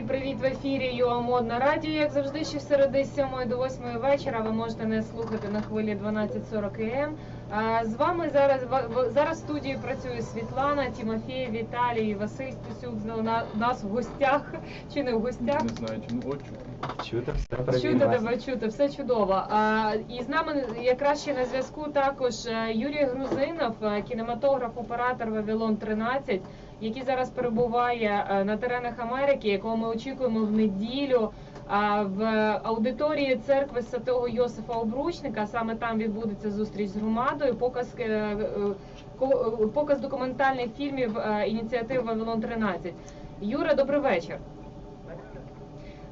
Всім привіт в ефірі ЮА Модна радіо. Як завжди, щосереди з 7 до 8 вечора ви можете не слухати на хвилі 12.40 ЕМ. З вами зараз зараз в студії працює Світлана, Тімофій, Віталій Василь Стусюк. На- нас в гостях чи не в гостях? Не знаю, ну от чути. Все Чути привіт. тебе, чути, все чудово. А, і з нами якраз ще на зв'язку також е, Юрій Грузинов, е, кінематограф-оператор Вавилон 13, який зараз перебуває е, на теренах Америки, якого ми очікуємо в неділю. А в аудиторії церкви святого Йосифа Обручника саме там відбудеться зустріч з громадою. Показ е, е, ко- е, показ документальних фільмів е, ініціативи Вавилон 13. Юра, добрий вечір.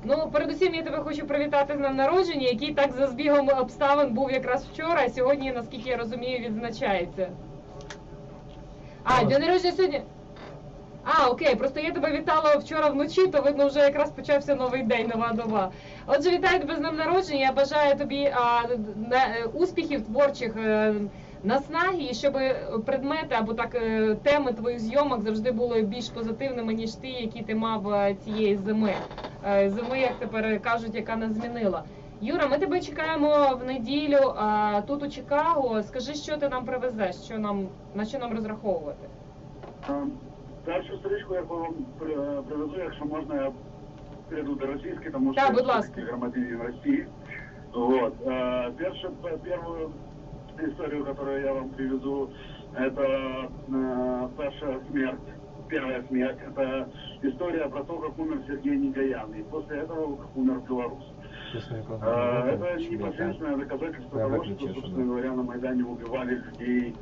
Ну, передусім, я тебе хочу привітати з днем народження, який так за збігом обставин був якраз вчора, а сьогодні, наскільки я розумію, відзначається. А, день народження сьогодні. А, окей, просто я тебе вітала вчора вночі, то видно, вже якраз почався новий день, нова доба. Отже, вітаю тебе з днем народження. Я бажаю тобі а, не- успіхів творчих. Е, Наснаги, і щоб предмети або так е, теми твоїх зйомок завжди були більш позитивними, ніж ті, які ти мав е, цієї зими. Е, Зими, як тепер кажуть, яка нас змінила. Юра, ми тебе чекаємо в неділю а, тут у Чикаго. Скажи, що ти нам привезеш, що нам на що нам розраховувати? Е, Першу стрічку я е, привезу, якщо можна, я перейду до російської, тому що будь я громадянин России. Вот. Першу- первую историю, которую я вам привезу, это э, Саша смерть. Первая смерть. Это история про то, как умер Сергей Негаян. И после этого, как умер белорус. Вона Это непосредственное доказательство того, что, собственно говоря, на Майдане убивали людей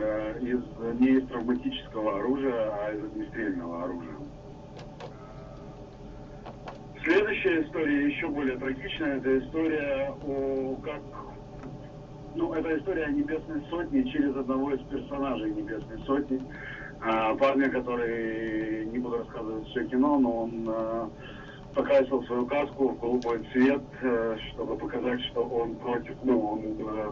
э, из, не из травматического оружия, а из огнестрельного оружия. Следующая история еще более трагичная. Это история о как Ну, это история о Небесной Сотне через одного из персонажей Небесной Сотни. А, парня, который, не буду рассказывать все кино, но он а, покрасил свою каску в голубой цвет, э, чтобы показать, что он против, ну, он э,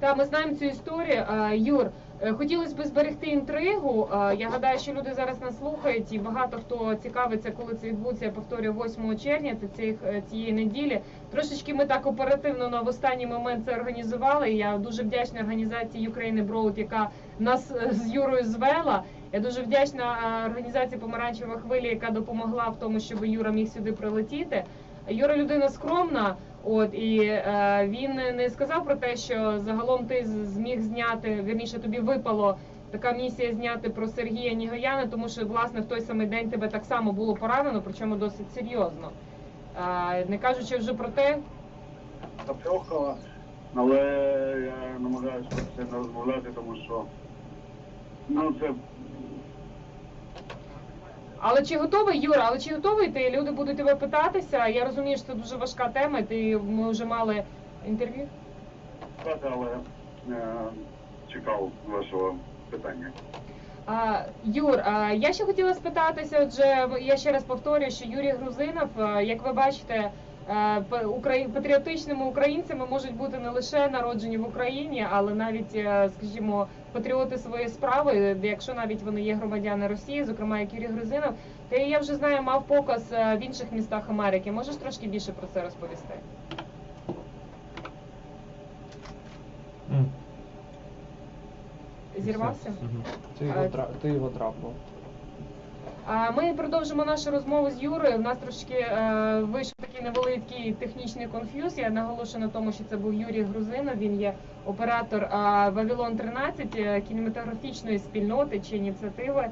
Та ми знаємо цю історію. А, Юр, е, Хотілося б зберегти інтригу. Я гадаю, що люди зараз нас слухають, і багато хто цікавиться, коли це відбудеться. Я повторюю, 8 червня це е, цієї неділі. Трошечки ми так оперативно на в останній момент це організували. Я дуже вдячна організації Ukraine Abroad, яка нас е, з Юрою звела. Я дуже вдячна е, організації Помаранчева хвиля, яка допомогла в тому, щоб Юра міг сюди прилетіти. Юра людина скромна, от і е, він не сказав про те, що загалом ти зміг зняти, вірніше тобі випало така місія зняти про Сергія Нігояна, тому що власне в той самий день тебе так само було поранено, причому досить серйозно. Е, не кажучи вже про те, Легкого, але я намагаюся це не розмовляти, тому що ну це але чи готовий Юра, але чи готовий ти? Люди будуть тебе питатися. Я розумію, що це дуже важка тема. Ти ми вже мали інтерв'ю. так, але е, чекав вашого питання. А, Юр, а, я ще хотіла спитатися, отже, я ще раз повторюю, що Юрій Грузинов, як ви бачите, е, патріотичними українцями можуть бути не лише народжені в Україні, але навіть, е, скажімо, патріоти своєї справи, якщо навіть вони є громадяни Росії, зокрема як Юрій Грузинов. Ти я вже знаю, мав показ е, в інших містах Америки. Можеш трошки більше про це розповісти? Зірвався? Ти його трапив. Ми продовжимо нашу розмову з Юрою. У нас трошки е, вийшов такий невеликий технічний конф'юз. Я наголошую на тому, що це був Юрій Грузинов. Він є оператор Вавилон 13 е, кінематографічної спільноти чи ініціативи,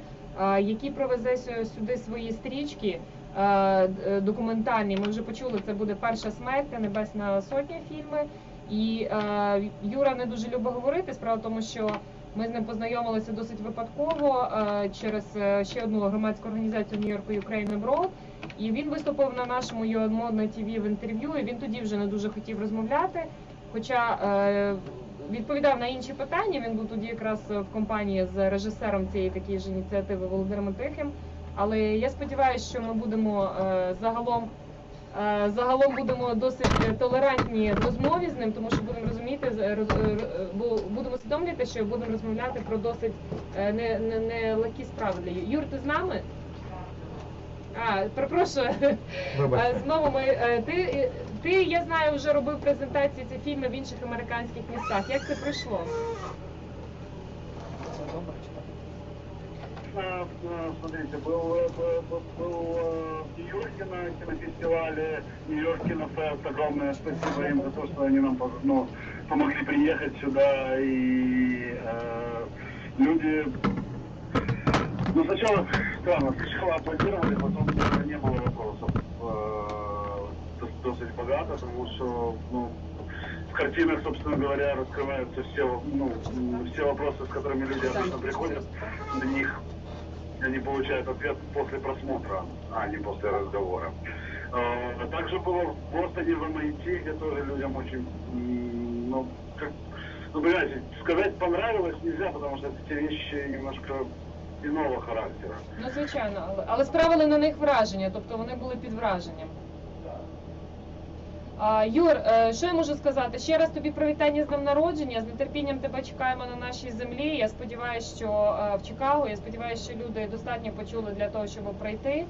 який привезе сюди свої стрічки. е, Документальні, ми вже почули, це буде перша смерть, небесна сотня фільми. І Юра не дуже любить говорити. Справа в тому, що ми з ним познайомилися досить випадково е, через е, ще одну громадську організацію Нью-Йорку Ukraine Abroad. І він виступив на нашому Модна ТВ в інтерв'ю. І він тоді вже не дуже хотів розмовляти. Хоча е, відповідав на інші питання. Він був тоді якраз в компанії з режисером цієї такої ж ініціативи Володимиром Тихим. Але я сподіваюся, що ми будемо загалом. Е, Загалом будемо досить толерантні в розмові з ним, тому що будемо розуміти, з- роз- е, бо будемо усвідомлювати, що будемо розмовляти про досить е, не, не, не легкі справи для Юр, ти з нами? А, перепрошую. Вибачте. Е, Знову ми е, ти, ти, я знаю, вже робив презентації цих фільмів в інших американських містах. Як це пройшло? Смотрите, был, был, был, э, в Нью-Йорке на кинофестивале, Нью-Йорк Кинофест. Огромное спасибо им за то, что они нам ну, помогли приехать сюда. И э, люди, ну сначала, странно, сначала аплодировали, потом не было вопросов. Э, дос- досить богато, потому что, ну, в картинах, собственно говоря, раскрываются все, ну, все вопросы, с которыми люди обычно приходят, на них они получают ответ после просмотра, а не после разговора. Э, Также было в Бостоне, в MIT, где тоже людям очень, м, ну, как, ну, понимаете, сказать понравилось нельзя, потому что эти вещи немножко иного характера. Ну, звичайно, але, але справили на них враження, тобто вони були під враженням. Юр, е, що я можу сказати? Ще раз тобі привітання з днем народження. З нетерпінням тебе чекаємо на нашій землі. Я сподіваюся, що е, в Чикаго. Я сподіваюся, що люди достатньо почули для того, щоб прийти.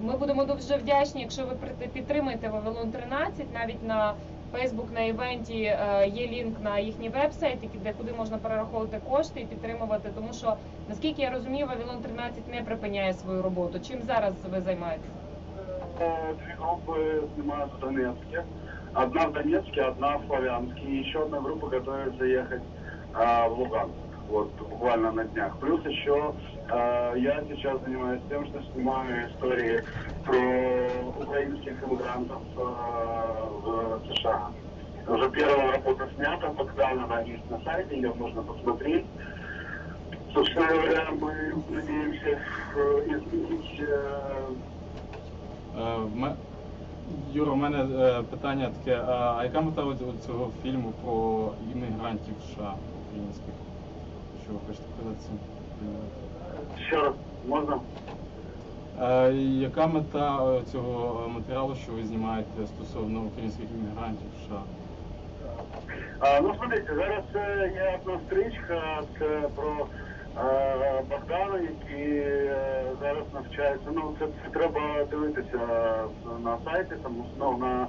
Ми будемо дуже вдячні, якщо ви підтримаєте Вавилон 13, навіть на Фейсбук на івенті е, є лінк на їхній веб-сайт, де куди можна перераховувати кошти і підтримувати. Тому що наскільки я розумію, Вавилон 13 не припиняє свою роботу. Чим зараз ви займаєтесь? Э, Две группы снимают в Донецке. Одна в Донецке, одна в Славянске. И еще одна группа готовится ехать а, в Луганск. Вот буквально на днях. Плюс еще а, я сейчас занимаюсь тем, что снимаю истории про украинских иммигрантов а, в США. Уже первая работа снята, буквально она есть на сайте, ее можно посмотреть. Собственно говоря, мы надеемся э, изменить э, Юра, у мене е, питання таке, а яка мета цього фільму про іммігрантів США українських? Що ви хочете сказати цим? Еще раз, можно? Е, Яка мета е, цього матеріалу, що ви знімаєте стосовно українських іммігрантів США? А, ну, смотрите, зараз е, є одна стрічка це про е, Богдана, який е, зараз навчається. Ну, це, це треба дивитися на сайті, тому ну, на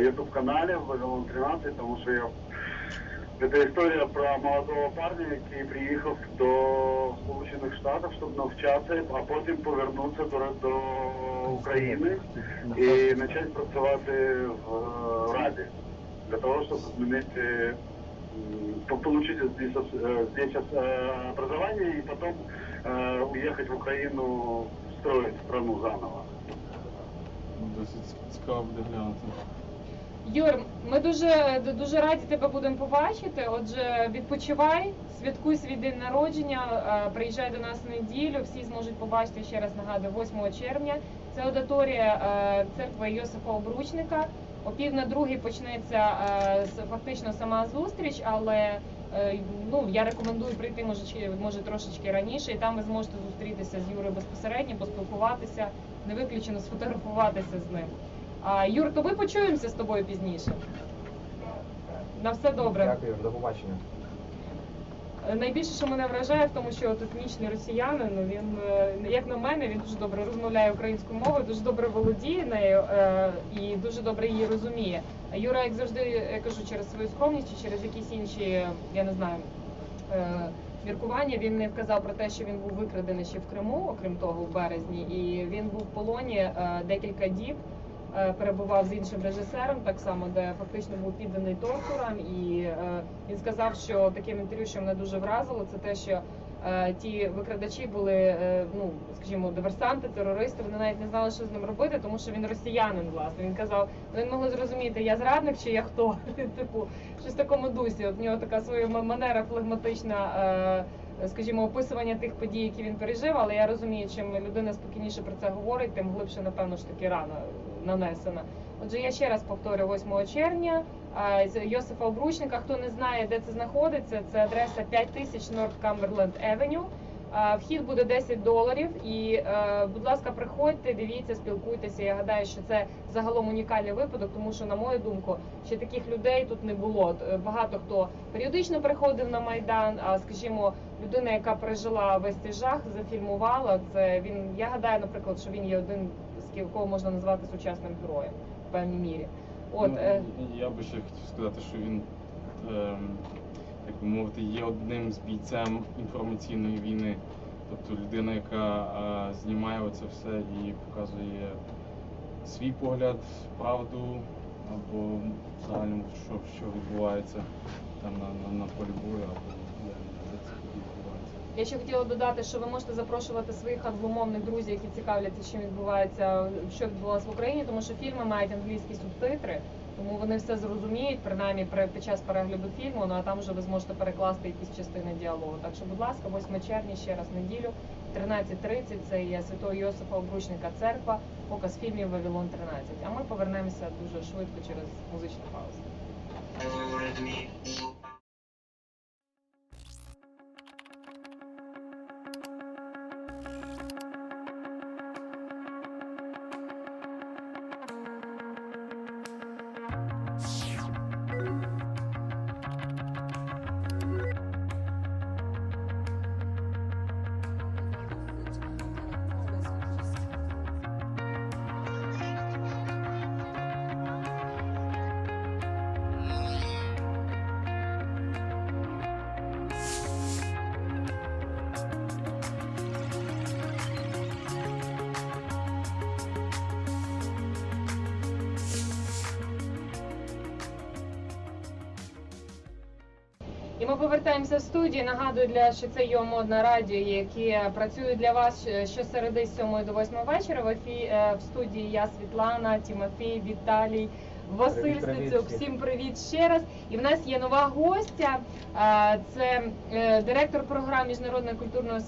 YouTube каналі Вавилон 13, тому що я це історія про молодого парня, який приїхав до Сполучених Штатів, щоб навчатися, а потім повернутися до, до України і почати працювати в е, Раді для того, чтобы змінити, получить здесь, э, здесь э, образование и потом э, уехать в Украину, строить страну заново. Досить цікаво буде глянути. Юр, ми дуже дуже раді тебе будемо побачити. Отже, відпочивай, святкуй свій день народження, е, приїжджай до нас в неділю. Всі зможуть побачити ще раз нагадую, 8 червня. Це аудиторія е, церкви Йосифа Обручника. О пів на другий почнеться е, фактично сама зустріч, але е, ну я рекомендую прийти може може трошечки раніше, і там ви зможете зустрітися з Юрою безпосередньо, поспілкуватися, не виключено сфотографуватися з ним. А, Юр, то ми почуємося з тобою пізніше. На все добре. Дякую, до побачення. Найбільше, що мене вражає, в тому, що етнічний росіянин, ну, він, е, як на мене, він дуже добре розмовляє українською мовою, дуже добре володіє нею е, і дуже добре її розуміє. Юра, як завжди, я кажу, через свою скромність чи через якісь інші, я не знаю, е, міркування, він не вказав про те, що він був викрадений ще в Криму, окрім того, в березні, і він був в полоні декілька діб. Е, Перебував з іншим режисером, так само, де фактично був підданий тортурам, і е, він сказав, що таким інтерв'ю, що мене дуже вразило, це те, що е, ті викрадачі були, ну скажімо, диверсанти, терористи. Вони навіть не знали, що з ним робити, тому що він росіянин. Власне він казав, вони не могли зрозуміти, я зрадник чи я хто. Типу, щось в такому дусі. От в нього така своя манера флегматична. Скажімо, описування тих подій, які він пережив, але я розумію, чим людина спокійніше про це говорить, тим глибше, напевно ж таки рана нанесена. Отже, я ще раз повторю 8 червня. Йосифа Обручника. Хто не знає, де це знаходиться, це адреса 5000 North Cumberland Avenue. А, Вхід буде 10 доларів. І, е, будь ласка, приходьте, дивіться, спілкуйтеся. Я гадаю, що це загалом унікальний випадок, тому що, на мою думку, ще таких людей тут не було. Е, Багато хто періодично приходив на майдан, а скажімо, людина, яка пережила весь цей жах, зафільмувала це. Він я гадаю, наприклад, що він є один кого можна назвати сучасним героєм в певній мірі. От Ну, е, Я би ще хотів сказати, що він, ем, як би мовити, є одним з бійцем інформаційної війни. Тобто людина, яка е, знімає оце все і показує свій погляд, правду або в загальному, що, що відбувається там на, на, на полі бою, або де, де це відбувається. Я ще хотіла додати, що ви можете запрошувати своїх англомовних друзів, які цікавляться, чим відбувається, що відбувалося в Україні, тому що фільми мають англійські субтитри, тому вони все зрозуміють, принаймні при під час перегляду фільму. Ну а там вже ви зможете перекласти якісь частини діалогу. Так що, будь ласка, 8 червня ще раз неділю, 13.30, це є Святого Йосифа Обручника церква, показ фільмів Вавилон 13. А ми повернемося дуже швидко через музичну паузу. Ми повертаємося в студію. Нагадую, для що це його модна радіо, які працюють для вас е, щосереди з 7 до 8 вечора. В ефі е, в студії я Світлана, Тімофій, Віталій. Василь Стецюк. всім. привіт ще раз. І в нас є нова гостя. Це е, директор програм міжнародної культурної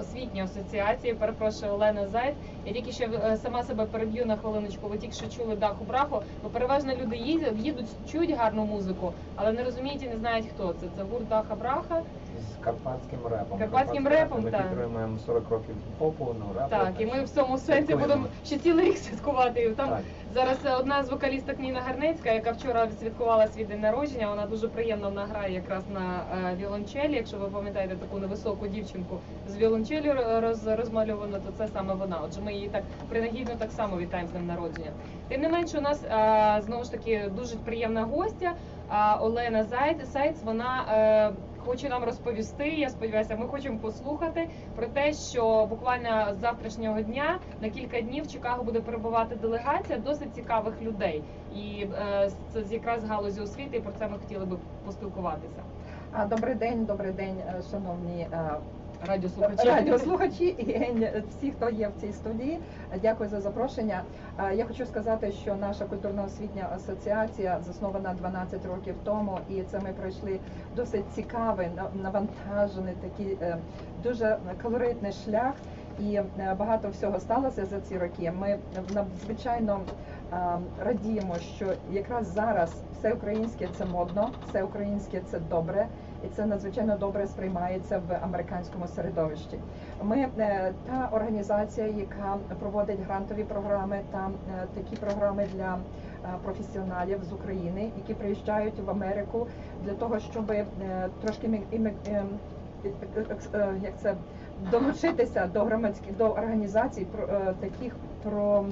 освітньої асоціації. Перепрошую Олена Зайд. Я тільки ще е, сама себе переб'ю на хвилиночку. Ви тільки що чули даху браху. Бо переважно люди їдуть, чують гарну музику, але не розуміють і не знають хто це. Це гурт Даха Браха. З карпатським репом. Карпатським репом, Ми так. підтримуємо 40 років попу, ну репу. Так, і ми в цьому сенсі Святкуємо. будемо ще цілий рік святкувати. І Там Так. зараз е, одна з вокалісток Ніна Гарнецька, яка вчора святкувала свій день народження. Вона дуже приємно вона грає якраз на е, віолончелі. Якщо ви пам'ятаєте таку невисоку дівчинку з віолончелі роз, розмальовано, то це саме вона. Отже, ми її так принагідно так само вітаємо з днем народження. Тим не менше, у нас е, знову ж таки дуже приємна гостя е, Олена Зайц. Сайц. Вона е, хоче нам розповісти. Я сподіваюся, ми хочемо послухати про те, що буквально з завтрашнього дня на кілька днів в Чикаго буде перебувати делегація досить цікавих людей, і е, це якраз галузі освіти. І про це ми хотіли би поспілкуватися. Добрий день, добрий день, е, шановні е, Радіослухачі. радіослухачі і всі, хто є в цій студії. Дякую за запрошення. Я хочу сказати, що наша культурно-освітня асоціація заснована 12 років тому, і це ми пройшли досить цікавий, на- навантажений, такий е, дуже колоритний шлях. І е, багато всього сталося за ці роки. Ми надзвичайно радіємо, що якраз зараз все українське це модно, все українське це добре, і це надзвичайно добре сприймається в американському середовищі. Ми е, та організація, яка проводить грантові програми та е, такі програми для е, професіоналів з України, які приїжджають в Америку для того, щоб трошки як це долучитися до громадських до організацій таких про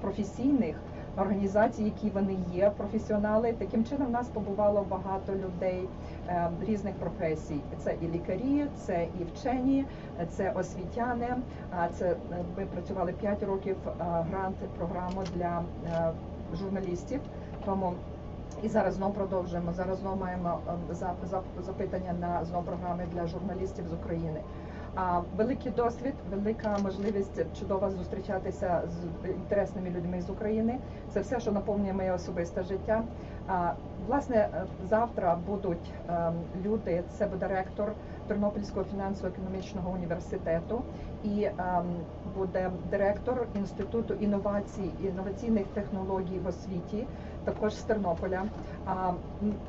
професійних організацій, які вони є, професіонали. Таким чином в нас побувало багато людей е, різних професій. Це і лікарі, це і вчені, це освітяни. А це е, ми працювали 5 років а, грант програму для е, журналістів. Тому і зараз знову продовжуємо. Зараз знову маємо е, за- за- запитання на знову програми для журналістів з України. Великий досвід, велика можливість чудово зустрічатися з інтересними людьми з України. Це все, що наповнює моє особисте життя. Власне е, завтра будуть ем, люди. Це буде ректор Тернопільського фінансово-економічного університету і ем, буде директор інституту інновацій і інноваційних технологій в освіті, також з Тернополя.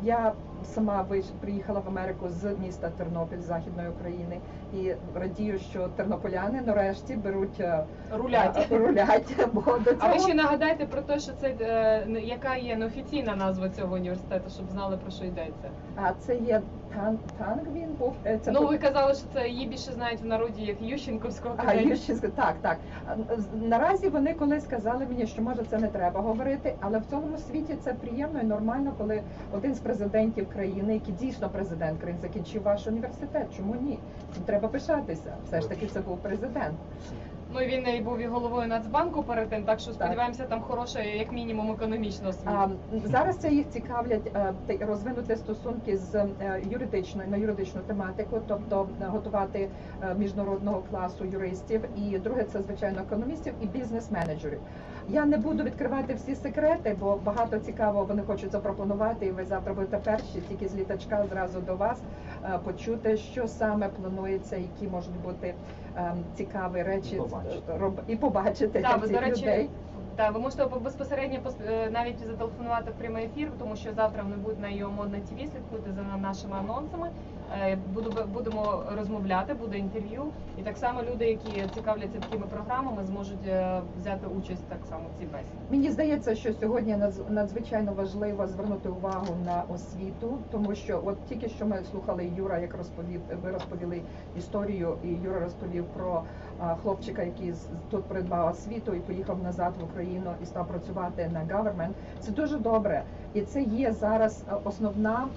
Я сама приїхала в Америку з міста Тернопіль, західної України, і радію, що тернополяни нарешті беруть е, Рулять. е, рулять, бо до А ви ще нагадайте про те, що це е, яка є неофіційна назва цього університету, щоб знали про що йдеться. а це є Тан Тангвін був це ну ви казали, що це її більше знають в народі як Ющенковського А. Ющенська, так, так. Наразі вони колись сказали мені, що може це не треба говорити, але в цьому світі це приємно і нормально, коли один з президентів країни, який дійсно президент країни, закінчив ваш університет. Чому ні? Цим треба пишатися. Все ж таки це був президент. Ну він і був і головою Нацбанку перед тим, так що сподіваємося, там хороша, як мінімум, економічна освіта. А, зараз це їх цікавлять е, розвинути стосунки з е, юридичною на юридичну тематику, тобто готувати е, міжнародного класу юристів. І друге, це звичайно економістів і бізнес-менеджерів. Я не буду відкривати всі секрети, бо багато цікавого вони хочуть запропонувати. І ви завтра будете перші, тільки з літачка зразу до вас е, почути, що саме планується, які можуть бути е, цікаві речі І побачити. роб- і побачити Так, ви, цих до речі, людей. Так, ви можете безпосередньо е, навіть зателефонувати в прямий ефір, тому що завтра вони будуть на його модна ТВ, слідкуйте за нашими анонсами. Е, Буду, будемо розмовляти, буде інтерв'ю. І так само люди, які цікавляться такими програмами, зможуть е, взяти участь так само в цій бесіді. Мені здається, що сьогодні надз- надзвичайно важливо звернути увагу на освіту, тому що от тільки що ми слухали Юра, як розповів, ви розповіли історію, і Юра розповів про хлопчика, який тут придбав освіту і поїхав назад в Україну і став працювати на government. Це дуже добре, і це є зараз основна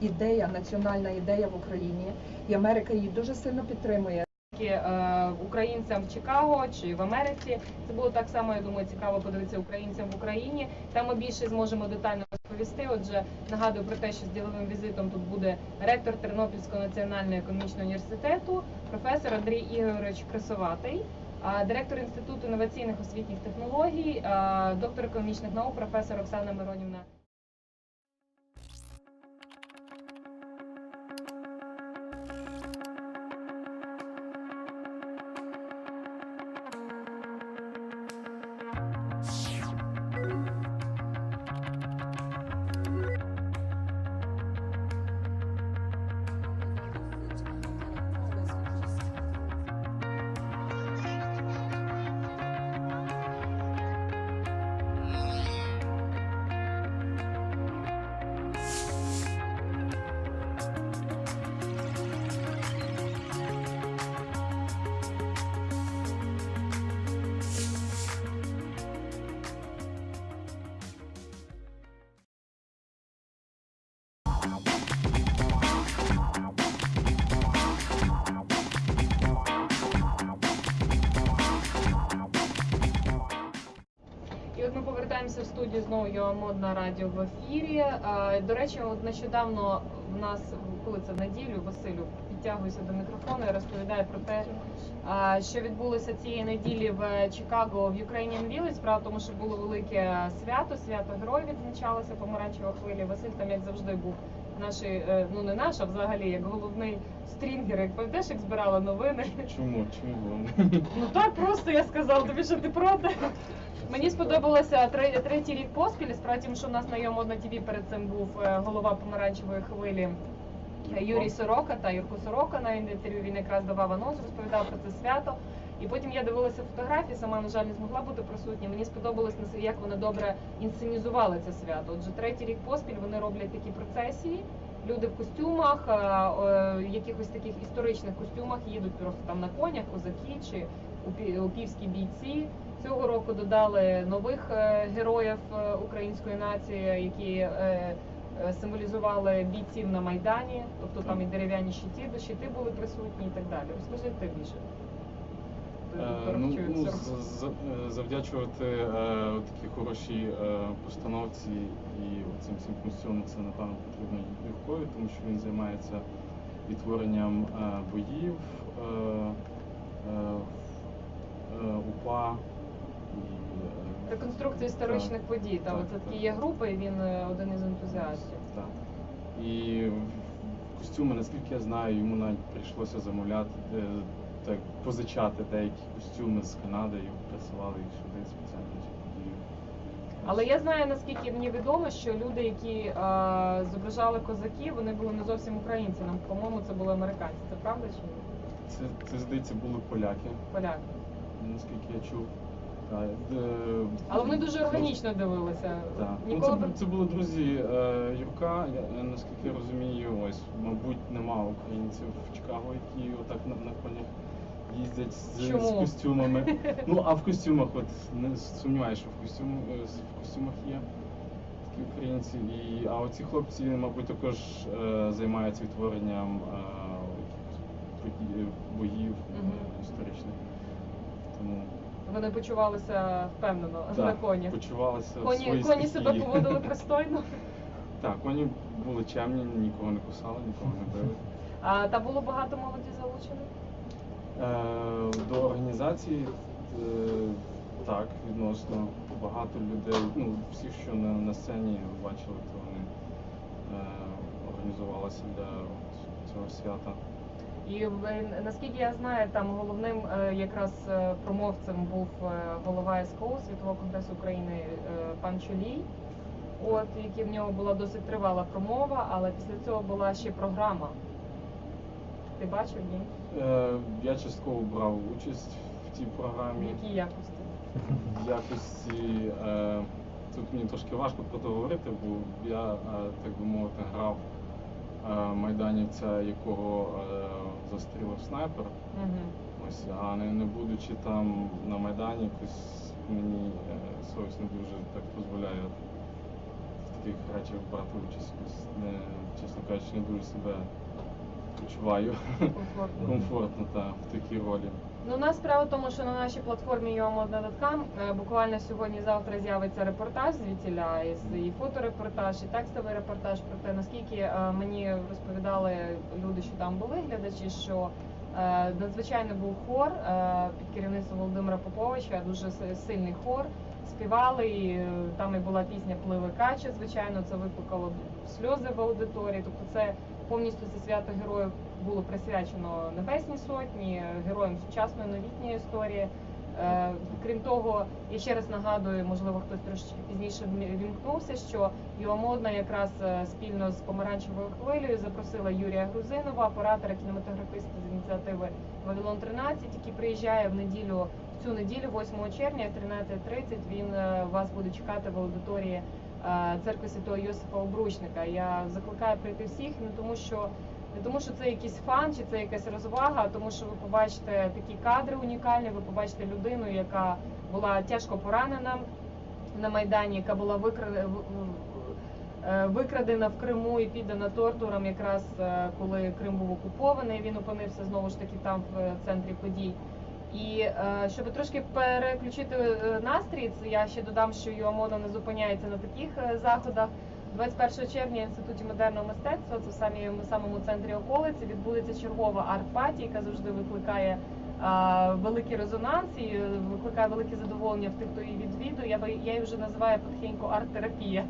ідея, національна ідея в Україні, і Америка її дуже сильно підтримує. Е, українцям в Чикаго чи в Америці. Це було так само, я думаю, цікаво подивитися українцям в Україні. Там ми більше зможемо детально розповісти. Отже, нагадую про те, що з діловим візитом тут буде ректор Тернопільського національного економічного університету, професор Андрій Ігорович Красоватий. Директор Інституту інноваційних освітніх технологій, доктор економічних наук, професор Оксана Миронівна. Ми в студії знову модна радіо в ефірі. До речі, от нещодавно в нас, коли це в неділю, Василю підтягується до мікрофону і розповідає про те, що відбулося цієї неділі в Чикаго в Ukrainian Village. Справа тому, що було велике свято, свято героїв відзначалося помаранчева хвилі. Василь там, як завжди, був наш, е, ну не наш, а взагалі як головний стрінгер. Як пам'ятаєш, як збирала новини. Чому? Чому? Ну так просто я сказав, тобі що ти проти. Мені сподобалося тре- третій рік поспіль. Справді, що в нас на йому на ТВ перед цим був е, голова помаранчевої хвилі е, Юрій Сорока та Юрко Сорока на інтерв'ю. Він якраз давав анонс, розповідав про це свято. І потім я дивилася фотографії, сама на жаль не змогла бути присутня. Мені сподобалось нас- як вони добре інсценізували це свято. Отже, третій рік поспіль вони роблять такі процесії. Люди в костюмах, якихось таких історичних костюмах їдуть просто там на конях, козаки чи упі- упівські бійці. Цього року додали нових е, героїв е, української нації, які е, символізували бійців на майдані. Тобто там і дерев'яні щити, щити були присутні і так далі. Розкажи ти більше. Е, доктор Ну, ну, е, завдячувати е, такій хорошій е, постановці і цим всім костюмам це напевно потрібно Юркою, тому що він займається відтворенням е, боїв, е, е, е, упа і Реконструкція історичних так, подій. Там так, це такі так. є групи, і він один із ентузіастів. Так. І костюми, наскільки я знаю, йому навіть прийшлося замовляти так позичати деякі костюми з Канади і присилали їх сюди спеціально. Але я знаю, наскільки мені відомо, що люди, які е, зображали козаків, вони були не зовсім українці. Нам, по-моєму, це були американці. Це правда чи ні? Це, це здається, були поляки, Поляки. наскільки я чув. Та, е, Але вони дуже органічно дивилися. Так. Ну, Ніколи це, це були друзі е, Я, е, наскільки я розумію, ось, мабуть, нема українців в Чикаго, які отак на, на конях їздять з, Чому? з костюмами. Ну, а в костюмах, от не сумніваюся, що в, костюм, е, в костюмах є такі українці. І, а оці хлопці, мабуть, також е, займаються відтворенням е, подій- боїв е, Мгм. історичних. Тому Вони почувалися впевнено на так, коні. почувалися в Коні, своїй коні себе стихії. поводили пристойно. Так, коні були чемні, нікого не кусали, нікого не били. А та було багато молоді залучено. Е, до організації е, так, відносно багато людей. Ну, всі, що на, на сцені бачили, то вони е, організувалися для от цього свята. І е, наскільки я знаю, там головним е, якраз е, промовцем був е, голова СКО Світового конгресу України е, пан Чолій. От які в нього була досить тривала промова, але після цього була ще програма. Ти бачив ні? Е, я частково брав участь в цій В програмі. якій якості? В якості е, тут мені трошки важко про це говорити, бо я, е, так би мовити, грав е, майданівця, якого е, застрілив снайпер. Угу. Ось, а не, не будучи там на Майдані, якось мені е, совість не дуже так дозволяє в таких речах брати участь. Не, чесно кажучи, не дуже себе почуваю Комфортно. комфортно та, в такій ролі. Ну, у нас справа в тому, що на нашій платформі UAModna.com е, буквально сьогодні-завтра з'явиться репортаж звідтіля, і, фоторепортаж, і текстовий репортаж про те, наскільки е, мені розповідали люди, що там були глядачі, що е, надзвичайно був хор під керівництвом Володимира Поповича, дуже сильний хор. Співали, і е, там і була пісня Пливе кача, звичайно, це викликало сльози в аудиторії. Тобто це повністю це свято героїв було присвячено Небесній Сотні, героям сучасної новітньої історії. Е, Крім того, я ще раз нагадую, можливо, хтось трошечки пізніше вімкнувся, що Юамодна якраз е, спільно з помаранчевою хвилею запросила Юрія Грузинова, оператора кінематографіста з ініціативи Вавилон 13, який приїжджає в неділю цю неділю, 8 червня, в 13.30, Він е, вас буде чекати в аудиторії е, церкви Святого Йосифа Обручника. Я закликаю прийти всіх, не тому що не тому, що це якийсь фан чи це якась розвага, а тому що ви побачите такі кадри унікальні, ви побачите людину, яка була тяжко поранена на Майдані, яка була викрадена. Викрадена в Криму і піддана тортурам, якраз е, коли Крим був окупований, він опинився знову ж таки там в центрі подій. І е, щоб трошки переключити е, настрій, це я ще додам, що ЮАМОНа не зупиняється на таких е, заходах. 21 червня в інституті модерного мистецтва, це в самі в самому центрі околиці, відбудеться чергова арт-паті, яка завжди викликає а, великий резонанс і викликає велике задоволення в тих, хто її відвідує. Я би я її вже називаю потихеньку арт-терапія.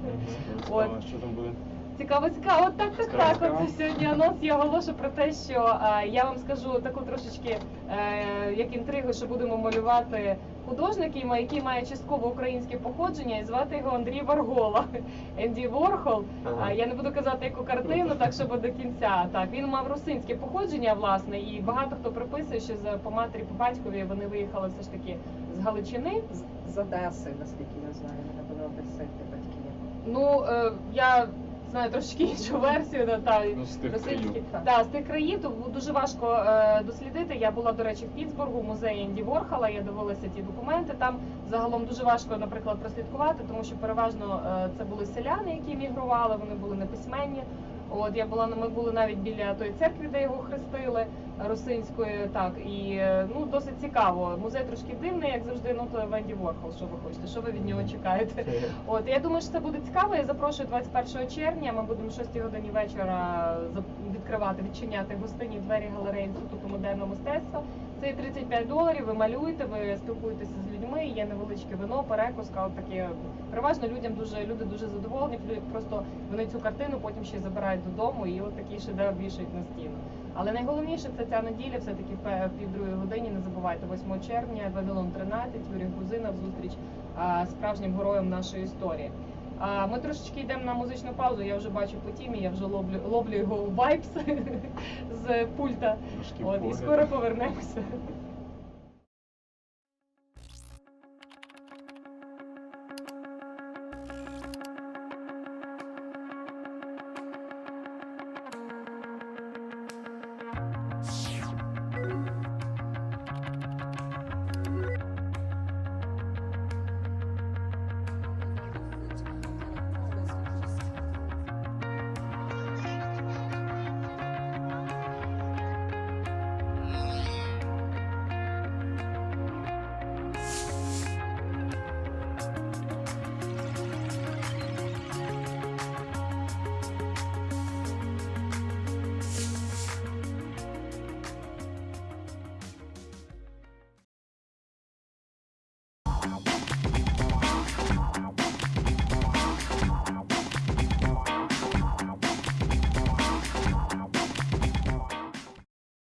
Що там буде. Цікаво, цікаво. От так, так, Цікаво, так. цікаво. От сьогодні анонс я оголошу про те, що е, я вам скажу таку трошечки е, як інтригу, що будемо малювати художник, який має- частково українське походження, і звати його Андрій Варгола. Енді Ворхол. Ага. А я не буду казати яку картину, так щоб до кінця. Так він мав русинське походження, власне, і багато хто приписує, що з по матері, по батькові вони виїхали все ж таки з Галичини. З- З Одеси, наскільки я знаю, вони були одесити батьки. Ну е, я знаю трошки іншу версію, да, та Ну, з тих російські. країв. Да, з тих країв то дуже важко е, дослідити. Я була, до речі, в Пітсбургу, в музеї Енді Ворхала, я дивилася ті документи. Там загалом дуже важко, наприклад, прослідкувати, тому що переважно е, це були селяни, які мігрували, вони були неписьменні. От я була ми були навіть біля тої церкви, де його хрестили русинської. Так і ну досить цікаво. Музей трошки дивний, як завжди. Ну то Венді Ворхол. Що ви хочете? Що ви від нього чекаєте? От я думаю, що це буде цікаво. Я запрошую 21 червня. Ми будемо о 6 годині вечора відкривати, відчиняти гостинні двері галереї інституту модерного мистецтва. Це 35 доларів, ви малюєте, ви спілкуєтеся з людьми, є невеличке вино, перекуска, таке. Переважно людям дуже люди дуже задоволені, просто вони цю картину потім ще забирають додому і от такий шедевр вішають на стіну. Але найголовніше це ця неділя, все-таки в пе- в півдругій годині. Не забувайте, 8 червня, Вавилон 13, Юрій Грузинов, зустріч а, справжнім героєм нашої історії. А, ми трошечки йдемо на музичну паузу. Я вже бачу по тімі, я вже ловлю, ловлю його вайпс з пульта. От, і скоро повернемося.